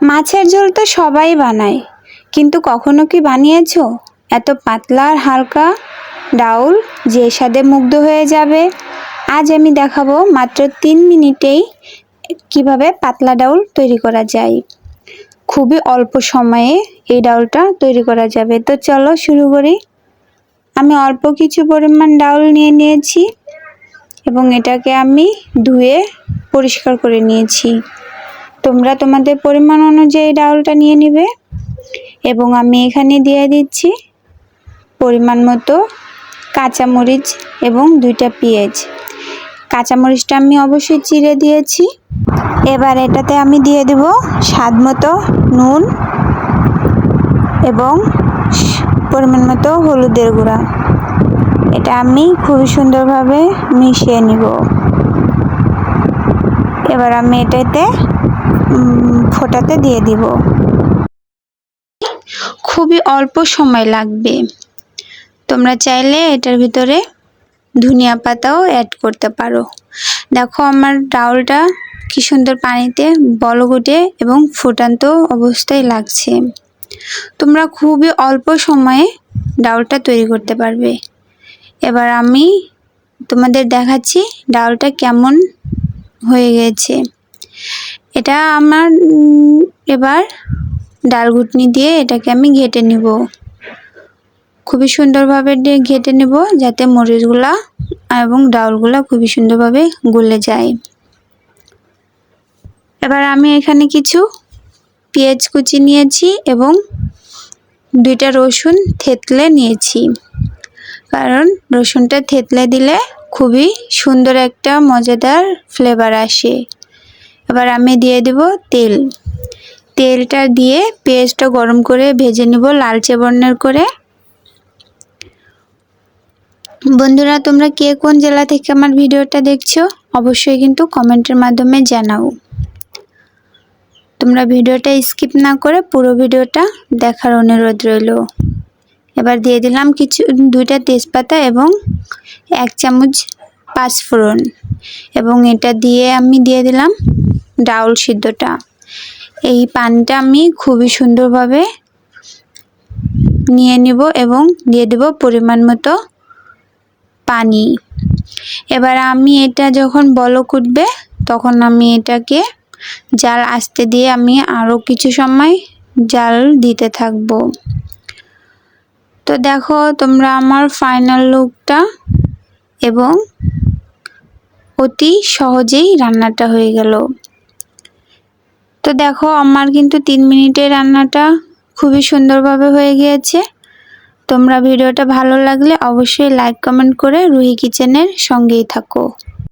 মাছের ঝোল তো সবাই বানায়। কিন্তু কখনো কি বানিয়েছ? এত পাতলা আর হালকা? ডাউল যে স্বাদে মুগ্ধ হয়ে যাবে। আজ আমি দেখাবো মাত্র তিন মিনিটেই কীভাবে পাতলা ডাউল তৈরি করা যায়। খুবই অল্প সময়ে এই ডাউলটা তৈরি করা যাবে। তো চলো শুরু করি। আমি অল্প কিছু পরিমাণ ডাউল নিয়ে নিয়েছি এবং এটাকে আমি ধুয়ে পরিষ্কার করে নিয়েছি। তোমরা তোমাদের পরিমাণ অনুযায়ী ডাউলটা নিয়ে নিবে এবং আমি এখানে দিয়ে দিচ্ছি পরিমাণ মতো কাঁচামরিচ এবং দুইটা পেঁয়াজ। কাঁচামরিচটা আমি অবশ্যই চিড়ে দিয়েছি। এবার এটাতে আমি দিয়ে দেব স্বাদ মতো নুন এবং পরিমাণ মতো হলুদের গুঁড়া। এটা আমি খুবই সুন্দরভাবে মিশিয়ে নিব। এবার আমি এটাতে ফোটাতে দিয়ে দিব। খুবই অল্প সময় লাগবে। তোমরা চাইলে এটার ভিতরে ধনিয়া পাতাও অ্যাড করতে পারো। দেখো আমার ডাউলটা কি সুন্দর পানিতে বলগুটে এবং ফুটান্ত অবস্থায় লাগছে। তোমরা খুবই অল্প সময়ে ডাউলটা তৈরি করতে পারবে। এবার আমি তোমাদের দেখাচ্ছি ডাউলটা কেমন হয়ে গেছে। এটা আমার এবার ডাল ঘুটনি দিয়ে এটাকে আমি ঘেটে নিব। খুবই সুন্দরভাবে ঘেটে নেব যাতে মরিচগুলা এবং ডাউলগুলা খুবই সুন্দরভাবে গলে যায়। এবার আমি এখানে কিছু পেঁয়াজ কুচি নিয়েছি এবং দুইটা রসুন থেতলে নিয়েছি। কারণ রসুনটা থেতলে দিলে খুবই সুন্দর একটা মজাদার ফ্লেভার আসে। এবার আমি দিয়ে দেব তেল। তেলটা দিয়ে পেঁয়াজটা গরম করে ভেজে নিব লালচে বর্ণের করে। বন্ধুরা, তোমরা কে কোন জেলা থেকে আমার ভিডিওটা দেখছ, অবশ্যই কিন্তু কমেন্টের মাধ্যমে জানাও। তোমরা ভিডিওটা স্কিপ না করে পুরো ভিডিওটা দেখার অনুরোধ রইল। এবার দিয়ে দিলাম কিছু, দুইটা তেজপাতা এবং এক চামচ পাঁচফোড়ন এবং এটা দিয়ে আমি দিয়ে দিলাম ডাউল সিদ্ধটা। এই পানটা আমি খুবই সুন্দরভাবে নিয়ে নিব এবং দিয়ে দেব পরিমাণ মতো পানি। এবার আমি এটা যখন বলক উঠবে, তখন আমি এটাকে জাল আসতে দিয়ে আমি আরও কিছু সময় জাল দিতে থাকব। তো দেখো, তোমরা আমার ফাইনাল লুকটা এবং অতি সহজেই রান্নাটা হয়ে গেল। তো দেখো, আমার কিন্তু তিন মিনিটে রান্নাটা খুবই সুন্দরভাবে হয়ে গিয়েছে। তোমরা ভিডিওটা ভালো লাগলে অবশ্যই লাইক কমেন্ট করে রুহি কিচেনের সঙ্গেই থাকো।